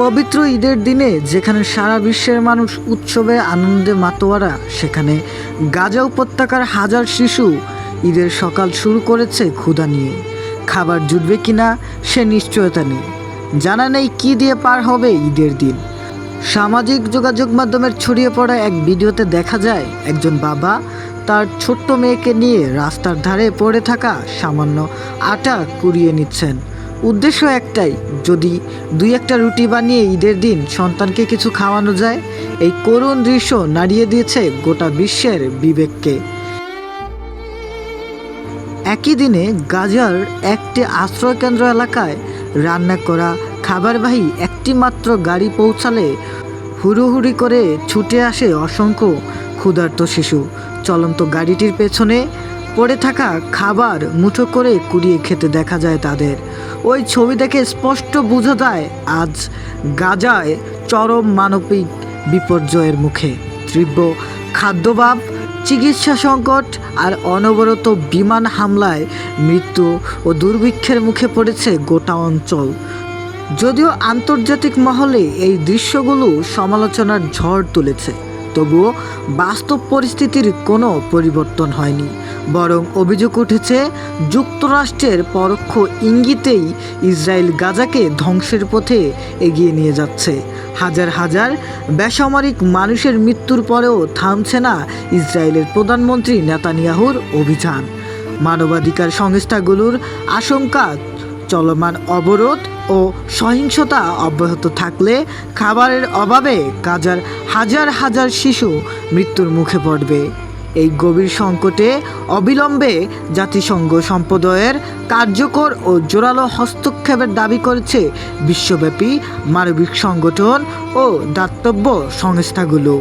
পবিত্র ঈদের দিনে যেখানে সারা বিশ্বের মানুষ উৎসবে আনন্দে মাতোয়ারা, সেখানে গাজা উপত্যকার হাজার শিশু ঈদের সকাল শুরু করেছে ক্ষুধা নিয়ে। খাবার জুটবে কিনা সে নিশ্চয়তা নেই। জানা নেই কী দিয়ে পার হবে ঈদের দিন। সামাজিক যোগাযোগ মাধ্যমের ছড়িয়ে পড়া এক ভিডিওতে দেখা যায়, একজন বাবা তার ছোট্ট মেয়েকে নিয়ে রাস্তার ধারে পড়ে থাকা সামান্য আটা কুড়িয়ে নিচ্ছেন। উদ্দেশ্য একটাই, যদি দুই একটা রুটি বানিয়ে ঈদের দিন সন্তানকে কিছু খাওয়ানো যায়, এই করুণ দৃশ্য নাড়িয়ে দিয়েছে গোটা বিশ্বের বিবেককে। একই দিনে গাজার একটি আশ্রয়কেন্দ্র এলাকায় রান্না করা খাবারবাহী একটি মাত্র গাড়ি পৌঁছালে হুড়োহুড়ি করে ছুটে আসে অসংখ্য ক্ষুধার্ত শিশু। চলন্ত গাড়িটির পেছনে পড়ে থাকা খাবার মুঠো করে কুড়িয়ে খেতে দেখা যায় তাদের। ওই ছবি দেখে স্পষ্ট বোঝা যায়, আজ গাজায় চরম মানবিক বিপর্যয়ের মুখে। তীব্র খাদ্যভাব, চিকিৎসা সংকট আর অনবরত বিমান হামলায় মৃত্যু ও দুর্ভিক্ষের মুখে পড়েছে গোটা অঞ্চল। যদিও আন্তর্জাতিক মহলে এই দৃশ্যগুলো সমালোচনার ঝড় তুলেছে। তবুও বাস্তব পরিস্থিতির কোনো পরিবর্তন হয়নি। বরং অভিযোগ উঠেছে, যুক্তরাষ্ট্রের পরোক্ষ ইঙ্গিতেই ইসরায়েল গাজাকে ধ্বংসের পথে এগিয়ে নিয়ে যাচ্ছে। হাজার হাজার বেসামরিক মানুষের মৃত্যুর পরেও থামছে না ইসরায়েলের প্রধানমন্ত্রী নেতানিয়াহুর অভিযান। মানবাধিকার সংস্থাগুলোর আশঙ্কা, চলমান অবরোধ ও সহিংসতা অব্যাহত থাকলে খাবারের অভাবে গাজার হাজার হাজার শিশু মৃত্যুর মুখে পড়বে। এই গভীর সংকটে অবিলম্বে জাতিসংঘ সম্প্রদায়ের কার্যকর ও জোরালো হস্তক্ষেপের দাবি করেছে বিশ্বব্যাপী মানবিক সংগঠন ও দাতব্য সংস্থাগুলো।